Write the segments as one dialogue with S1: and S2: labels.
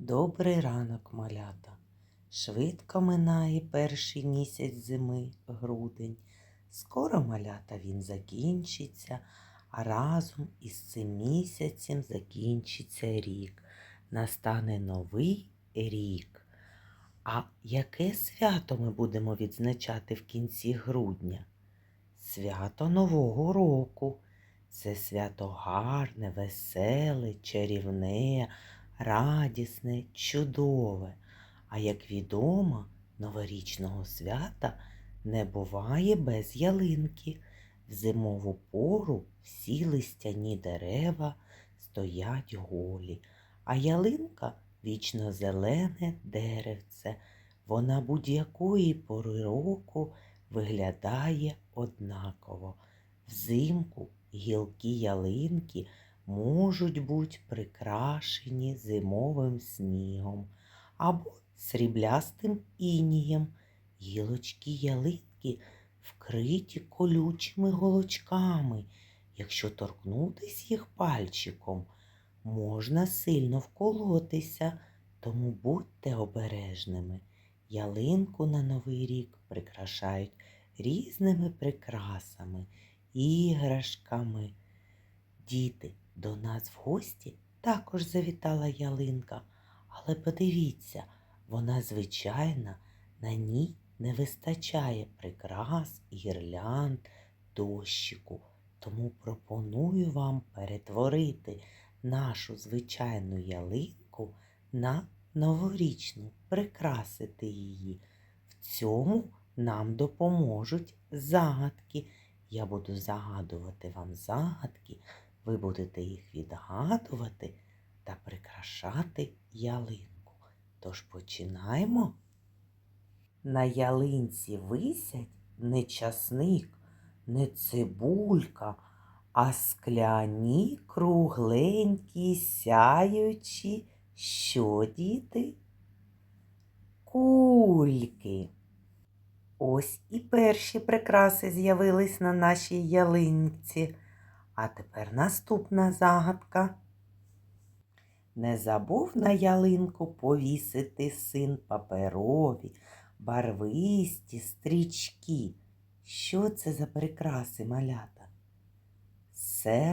S1: Добрий ранок, малята. Швидко минає перший місяць зими, грудень. Скоро малята він закінчиться, а разом із цим місяцем закінчиться рік. Настане новий рік. А яке свято ми будемо відзначати в кінці грудня? Свято Нового року. Це свято гарне, веселе, чарівне, радісне, чудове. А як відомо, новорічного свята не буває без ялинки. В зимову пору всі листяні дерева стоять голі, а ялинка вічно зелене деревце. Вона будь-якої пори року виглядає однаково. Взимку гілки ялинки можуть бути прикрашені зимовим снігом або сріблястим інієм. Гілочки ялинки вкриті колючими голочками. Якщо торкнутись їх пальчиком, можна сильно вколотися, тому будьте обережними. Ялинку на Новий рік прикрашають різними прикрасами, іграшками. Діти, до нас в гості також завітала ялинка, але подивіться, вона звичайна, на ній не вистачає прикрас, гірлянд, дощику. Тому пропоную вам перетворити нашу звичайну ялинку на новорічну, прикрасити її. В цьому нам допоможуть загадки. Я буду загадувати вам загадки, ви будете їх відгадувати та прикрашати ялинку. Тож починаємо. На ялинці висять не часник, не цибулька, а скляні кругленькі, сяючі, що діти? Кульки. Ось і перші прикраси з'явились на нашій ялинці. А тепер наступна загадка. Не забув на ялинку повісити син паперові, барвисті стрічки. Що це за прикраси малята? Серпантин.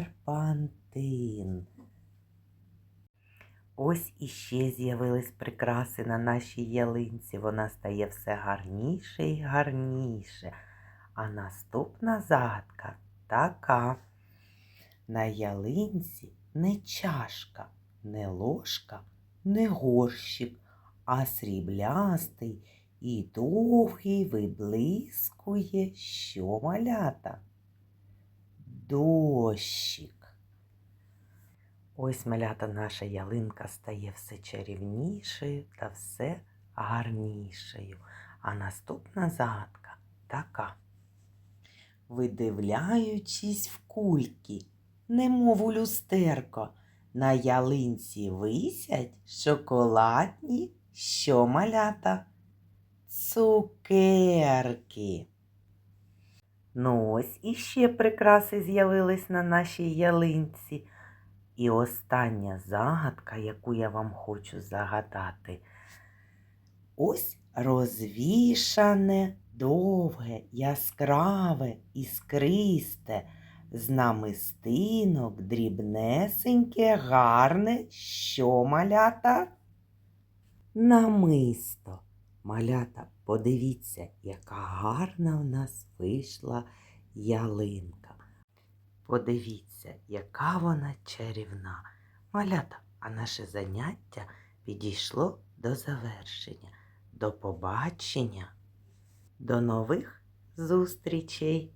S1: Ось іще з'явились прикраси на нашій ялинці. Вона стає все гарніше і гарніше. А наступна загадка така. На ялинці не чашка, не ложка, не горщик, а сріблястий і довгий виблискує, що малята. Дощик. Ось малята наша ялинка стає все чарівнішою та все гарнішою. А наступна загадка така. Видивляючись в кульки, немов у люстерко, на ялинці висять шоколадні що малята? Цукерки. Ну ось іще прикраси з'явились на нашій ялинці. І остання загадка, яку я вам хочу загадати. Ось розвішане, довге, яскраве, іскристе, з намистинок, дрібнесеньке, гарне, що малята? Намисто. Малята, подивіться, яка гарна в нас вийшла ялинка. Подивіться, яка вона чарівна. Малята, а наше заняття підійшло до завершення. До побачення, до нових зустрічей!